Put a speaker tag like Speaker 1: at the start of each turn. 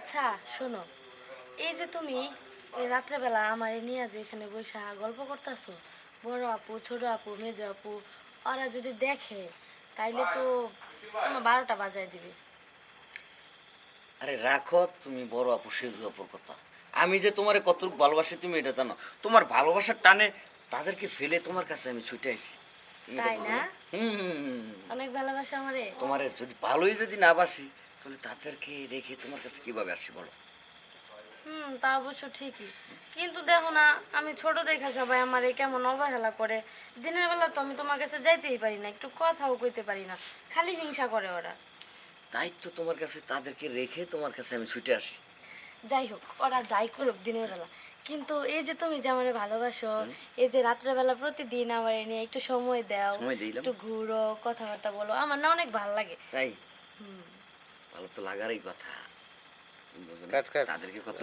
Speaker 1: আচ্ছা শোনো। এই যে তুমি এই রাত্রেবেলা আমার নিয়ে যে এখানে বসে গল্প করতেছো বড় আপু ছোট আপু মেজো আপু ওরা যদি দেখে তাইলে তো আমার বারোটা বাজায় দিবে।
Speaker 2: আরে রাখো তুমি বড় আপু সেজু আপুর কথা। আমি যে তোমার কতটুকু ভালোবাসি তুমি এটা জানো। তোমার ভালোবাসার টানে তাদেরকে ফেলে তোমার কাছে আমি ছুটে আসি।
Speaker 1: তাই না?
Speaker 2: হুম।
Speaker 1: অনেক ভালোবাসা আমারে।
Speaker 2: তোমার যদি ভালোই যদি না বাসি তাহলে তাদেরকে রেখে তোমার কাছে কীভাবে আসি বলো?
Speaker 1: হুম তা অবশ্য ঠিকই। কিন্তু দেখো না আমি ছোট দেখা সবাই আমার এই কেমন অবহেলা করে। দিনের বেলা তো আমি তোমার কাছে যাইতেই পারি না একটু কথাও কইতে পারি না। খালি হিংসা করে ওরা।
Speaker 2: দায়িত্ব তোমার কাছে তাদেরকে রেখে তোমার কাছে আমি ছুটে আসি।
Speaker 1: যাই হোক ওরা যাই করুক দিনের বেলা। কিন্তু এই যে তুমি যে আমার ভালোবাসো এই যে রাত্রেবেলা প্রতিদিন আমার নিয়ে একটু সময় দাও একটু ঘুরো কথাবার্তা বলো আমার না অনেক ভালো লাগে।
Speaker 2: তাই?
Speaker 1: হুম।
Speaker 2: ভালো তো লাগারই কথা। তাদেরকে কত